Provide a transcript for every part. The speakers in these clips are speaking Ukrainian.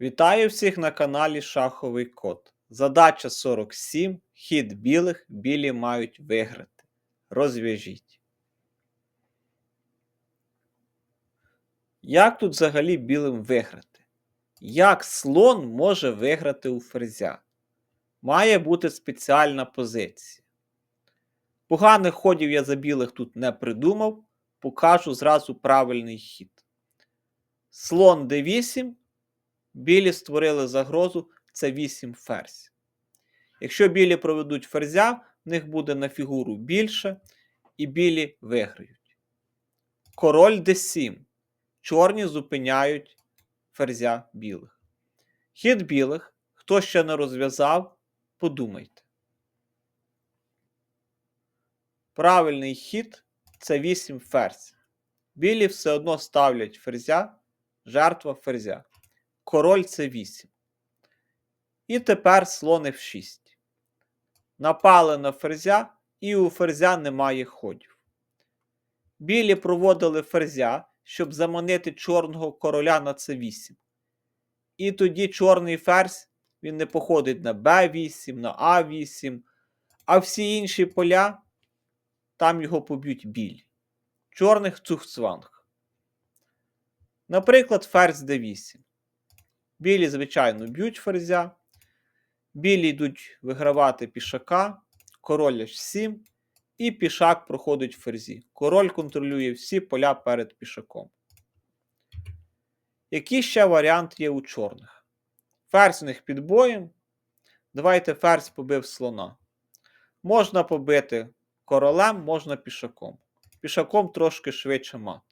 Вітаю всіх на каналі Шаховий Код. Задача 47. Хід білих. Білі мають виграти. Розв'яжіть. Як тут взагалі білим виграти? Як слон може виграти у ферзя? Має бути спеціальна позиція. Поганих ходів я за білих тут не придумав. Покажу зразу правильний хід. Слон d8. Білі створили загрозу це 8 ферзь. Якщо білі проведуть ферзя, в них буде на фігуру більше, і білі виграють. Король d7. Чорні зупиняють ферзя білих. Хід білих, хто ще не розв'язав, подумайте. Правильний хід це 8 ферзь. Білі все одно ставлять ферзя, жертва ферзя. Король це 8. І тепер слон F6. Напали на ферзя, і у ферзя немає ходів. Білі проводили ферзя, щоб заманити чорного короля на c8. І тоді чорний ферзь він не походить на b8, на a8, а всі інші поля там його поб'ють білі. Чорних цухцванг. Наприклад, ферзь d8. Білі, звичайно, б'ють ферзя. Білі йдуть вигравати пішака, король h7, і пішак проходить ферзі. Король контролює всі поля перед пішаком. Який ще варіант є у чорних? Ферзь у них під боєм. Давайте ферзь побив слона. Можна побити королем, можна пішаком. Пішаком трошки швидше мат.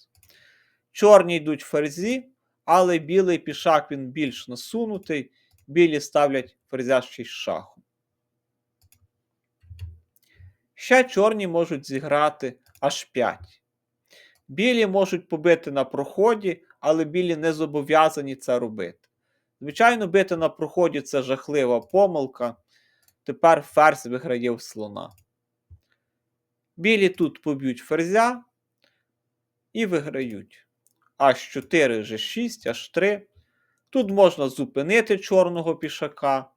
Чорні йдуть ферзі, але білий пішак він більш насунутий. Білі ставлять ферзя ще з шахом. Ще чорні можуть зіграти аж 5. Білі можуть побити на проході, але білі не зобов'язані це робити. Звичайно, бити на проході це жахлива помилка. Тепер ферзь виграє в слона. Білі тут поб'ють ферзя і виграють. H4, G6, H3. Тут можна зупинити чорного пішака.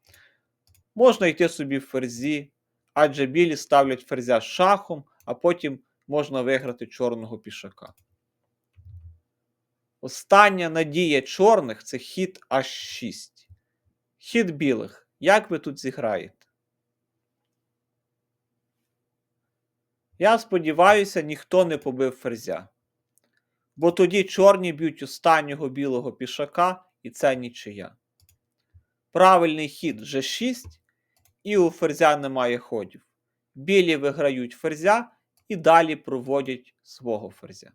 Можна йти собі в ферзі, адже білі ставлять ферзя шахом, а потім можна виграти чорного пішака. Остання надія чорних це хід H6. Хід білих. Як ви тут зіграєте? Я сподіваюся, ніхто не побив ферзя. Бо тоді чорні б'ють останнього білого пішака, і це нічия. Правильний хід G6, і у ферзя немає ходів. Білі виграють ферзя і далі проводять свого ферзя.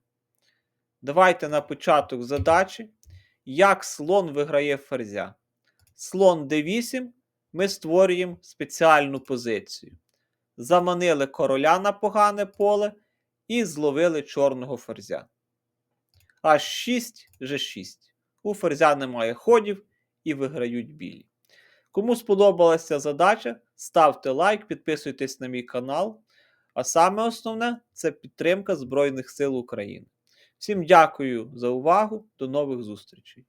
Давайте на початок задачі, як слон виграє ферзя. Слон d8 ми створюємо спеціальну позицію. Заманили короля на погане поле і зловили чорного ферзя. H6, G6. У ферзя немає ходів і виграють білі. Кому сподобалася задача, ставте лайк, підписуйтесь на мій канал. А саме основне це підтримка Збройних сил України. Всім дякую за увагу, до нових зустрічей!